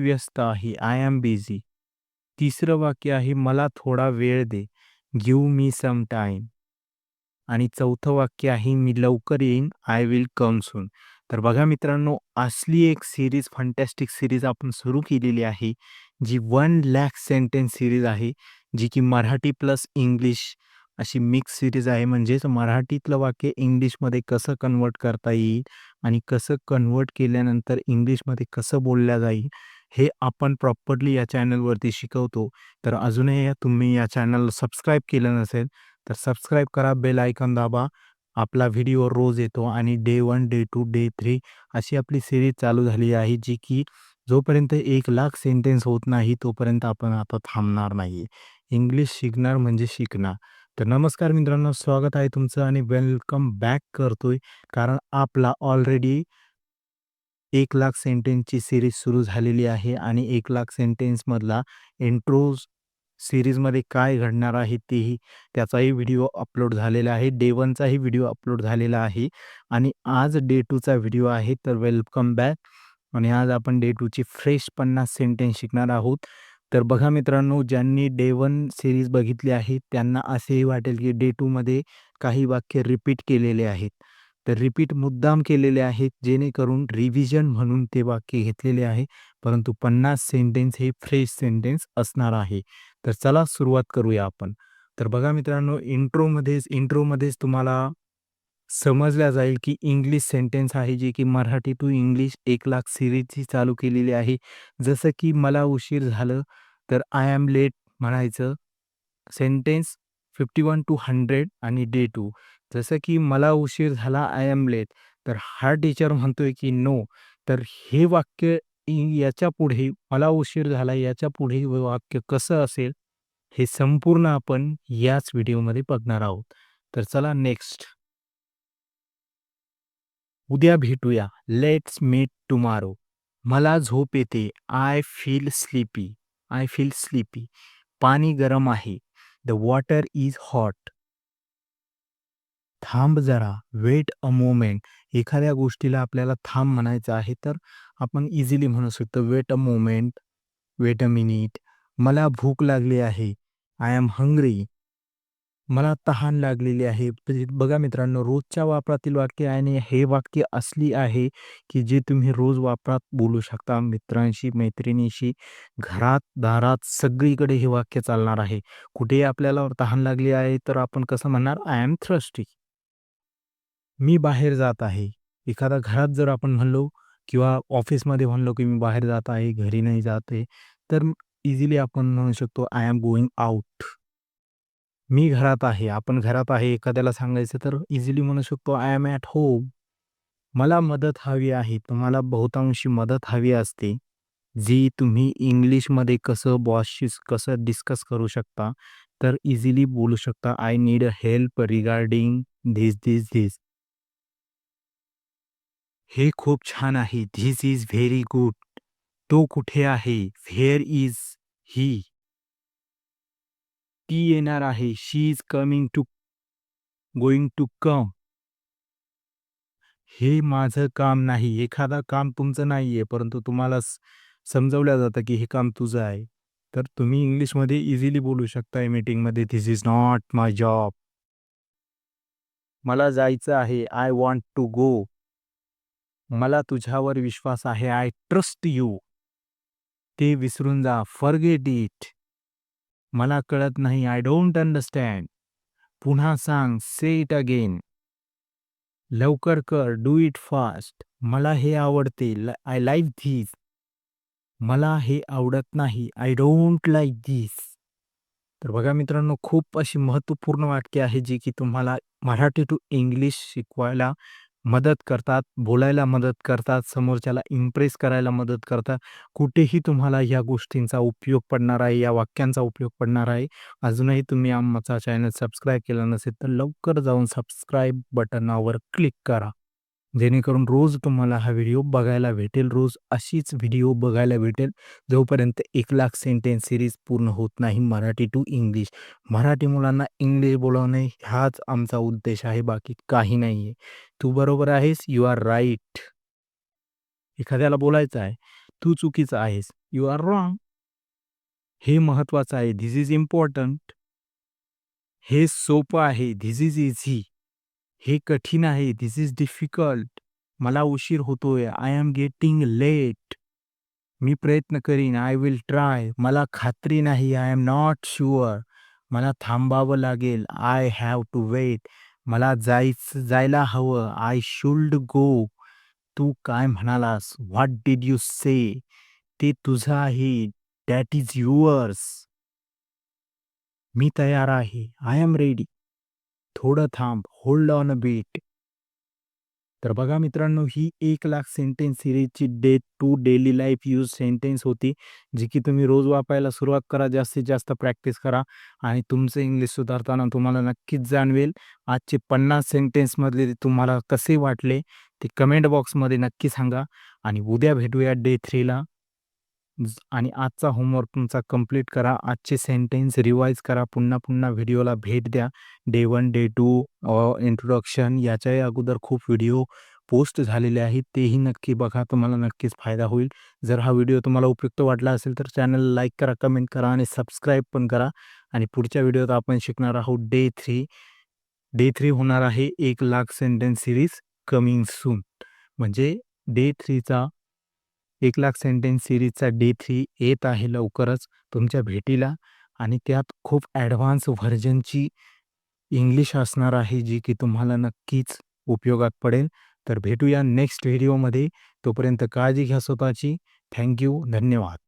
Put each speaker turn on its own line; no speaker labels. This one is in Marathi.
व्यस्त आहे. आय ॲम बिझी तिसरं वाक्य आहे मला थोडा वेळ दे. गिव मी सम टाईम आणि चौथं वाक्य आहे मी लवकर येईन. आय विल कम सून तर बघा मित्रांनो असली एक सिरीज फंटॅस्टिक सिरीज आपण सुरू केलेली आहे जी वन लॅक सेंटेन्स सिरीज आहे जी की मराठी प्लस इंग्लिश अशी मिक्स सिरीज आहे. म्हणजेच मराठीतलं वाक्य इंग्लिशमध्ये कसं कन्वर्ट करता येईल आणि कसं कन्वर्ट केल्यानंतर इंग्लिशमध्ये कसं बोलल्या जाईल हे आपण प्रॉपरली या चॅनलवरती शिकवतो. तर अजूनही या- तुम्ही या चॅनलला सबस्क्राईब केलं नसेल तर सबस्क्राईब करा बेल आयकॉन दाबा. आपला व्हिडिओ रोज येतो आणि day one day two day three अशी आपली सिरीज चालू झाली आहे जी की जोपर्यंत एक लाख सेंटेन्स होत नाही तोपर्यंत आपण आता थांबणार नाही इंग्लिश शिकणार म्हणजे शिकणार. तर नमस्कार मित्रांनो स्वागत आहे तुमचं आणि वेलकम बॅक करतोय कारण आपला ऑलरेडी एक लाख सेंटेन्सची सिरीज सुरू झालेली आहे आणि एक लाख सेंटेन्समधला इंट्रो सिरीजमध्ये काय घडणार आहे तेही त्याचाही व्हिडिओ अपलोड झालेला आहे. डे वनचाही व्हिडिओ अपलोड झालेला आहे आणि आज डे टूचा व्हिडिओ आहे तर वेलकम बॅक. आणि आज आपण डे टूची फ्रेश पन्नास सेंटेन्स शिकणार आहोत. तर बघा मित्रांनो ज्यांनी डे वन सिरीज बघितली आहे त्यांना असेही वाटेल की डे टूमध्ये काही वाक्य रिपीट केलेले आहेत. तर रिपीट मुद्दाम केलेले आहेत जेणेकरून रिव्हिजन म्हणून ते वाक्य घेतलेले आहे. परंतु पन्नास सेंटेन्स हे फ्रेश सेंटेन्स असणार आहे. तर चला सुरुवात करूया आपण. तर बघा मित्रांनो इंट्रोमध्येच इंट्रोमध्येच तुम्हाला समजल्या जाईल की इंग्लिश सेंटेन्स आहे जे की मराठी टू इंग्लिश एक लाख सिरीजची चालू केलेली आहे. जसं की मला उशीर झालं तर आय एम लेट म्हणायचं. Sentence fifty one two hundred आणि डे टू जसं की मला उशीर झाला आय एम लेट तर हा टीचर म्हणतोय की नो तर हे वाक्य याच्यापुढे मला उशीर झाला याच्यापुढे वाक्य कसं असेल हे संपूर्ण आपण याच व्हिडिओमध्ये बघणार आहोत. तर चला नेक्स्ट उद्या भेटूया. लेट्स मीट टुमारो मला झोप येते. I feel sleepy I feel sleepy पाणी गरम आहे. द वॉटर इज हॉट थांब जरा वेट अ मोमेंट एखाद्या गोष्टीला आपल्याला थांब म्हणायचं आहे तर आपण इझिली म्हणू शकतो wait a moment wait a minute मला भूक लागली आहे. आय एम हंग्री मला तहान लागलेली आहे. म्हणजे बघा मित्रांनो रोजच्या वापरातील वाक्य आणि हे वाक्य असली आहे की जे तुम्ही रोज वापरात बोलू शकता मित्रांशी मैत्रिणीशी घरात दारात सगळीकडे हे वाक्य चालणार आहे. कुठेही आपल्याला तहान लागली आहे तर आपण कसं म्हणणार? आय एम थ्रस्टी मी बाहेर जात आहे. एखादा घरात जर आपण म्हणलो किंवा ऑफिसमध्ये म्हणलो की मी बाहेर जात आहे घरी नाही जात आहे तर इझिली आपण म्हणू शकतो आय एम गोईंग आउट मी घरात आहे आपण घरात आहे एखाद्याला सांगायचं तर इझिली म्हणू शकतो आय एम ॲट होम. मला मदत हवी आहे तुम्हाला बहुतांशी मदत हवी असते जी तुम्ही इंग्लिशमध्ये कसं बॉसशी कसं डिस्कस करू शकता तर इझिली बोलू शकता I need a help regarding this this this. हे खूप छान आहे. धिस इज व्हेरी गुड तो कुठे आहे? व्हेअर इज ही ती येणार आहे. She is coming to going to come हे माझं काम नाही. एखादा काम तुमचं नाही आहे परंतु तुम्हाला समजवलं जातं की हे काम तुझं आहे. तर तुम्ही इंग्लिशमध्ये इझिली बोलू शकता मीटिंगमध्ये. This is not my job मला जायचं आहे. आय वॉन्ट टू गो मला तुझ्यावर विश्वास आहे. आय ट्रस्ट यू ते विसरून जा. फरगेट इट मला कळत नाही. आय डोंट अंडरस्टँड पुन्हा सांग. से इट अगेन लवकर कर. डू इट फास्ट मला हे आवडते. आय लाईक धीस मला हे आवडत नाही. आय डोंट लाईक धीस तर बघा मित्रांनो खूप अशी महत्त्वपूर्ण वाक्य आहे जी की तुम्हाला मराठी टू इंग्लिश शिकवायला मदत करतात बोलायला मदत करतात समोरच्याला इम्प्रेस करायला मदत करतात. कुठेही तुम्हाला या गोष्टींचा उपयोग पडणार आहे या वाक्यांचा उपयोग पडणार आहे. अजूनही तुम्ही आमचा चॅनल सबस्क्राईब केला नसेल तर लवकर जाऊन सबस्क्राईब बटनावर क्लिक करा. जेणेकरून रोज तुम्हाला हा व्हिडिओ बघायला भेटेल रोज अशीच व्हिडिओ बघायला भेटेल जोपर्यंत एक लाख सेंटेन्स सिरीज पूर्ण होत नाही मराठी टू इंग्लिश. मराठी मुलांना इंग्लिश बोलवणे हाच आमचा उद्देश आहे बाकी काही नाही आहे तू बरोबर आहेस यू आर राईट. एखाद्याला बोलायचं आहे तू चुकीचा आहेस यू आर रॉंग. हे महत्वाचं आहे धिस इज इम्पॉर्टंट. हे सोपं आहे धिस इज इझी. हे कठीण आहे. दिस इज डिफिकल्ट मला उशीर होतोय. आय एम गेटिंग लेट मी प्रयत्न करीन. आय विल ट्राय मला खात्री नाही. आय एम नॉट शुअर मला थांबावं लागेल. आय हॅव टू वेट मला जायचं जायला हवं. आय शुल्ड गो तू काय म्हणालास? व्हॉट डिड यू से ते तुझं आहे. दॅट इज युअर्स मी तयार आहे. आय एम रेडी थोडं थांब होल्ड ऑन अ बीट तर बघा मित्रांनो ही एक lakh sentence सिरीजची day two daily life use sentence होती जी की तुम्ही रोज वापरायला सुरुवात करा जास्तीत जास्त प्रॅक्टिस करा आणि तुमचं इंग्लिश सुधारताना तुम्हाला नक्कीच जाणवेल. आजचे पन्नास सेंटेन्समधले ते तुम्हाला कसे वाटले ते कमेंट बॉक्समध्ये नक्की सांगा आणि उद्या भेटूया डे थ्रीला आणि आजचा होमवर्क तुमचा कंप्लीट करा. आजचे सेंटेन्स रिवाईज करा. पुन्हा पुन्हा व्हिडिओला भेट द्या. Day one day two introduction याच्याही अगोदर खूप व्हिडिओ पोस्ट झालेले आहेत. तेही नक्की बघा. तुम्हाला नक्कीच फायदा होईल. जर हा व्हिडिओ तुम्हाला उपयुक्त वाटला असेल तर चॅनल लाईक करा कमेंट करा आणि सबस्क्राईब पण करा. आणि पुढच्या व्हिडिओत आपण शिकणार आहोत डे थ्री डे थ्री होणार आहे एक lakh sentence series coming soon म्हणजे डे थ्रीचा एक लाख सेंटेन्स सिरीजचा डे थ्री येत आहे लवकरच तुमच्या भेटीला. आणि त्यात खूप ॲडव्हान्स व्हर्जनची इंग्लिश असणार आहे जी की तुम्हाला नक्कीच उपयोगात पडेल. तर भेटूया नेक्स्ट व्हिडिओमध्ये. तोपर्यंत काळजी घ्या स्वतःची. थँक्यू धन्यवाद.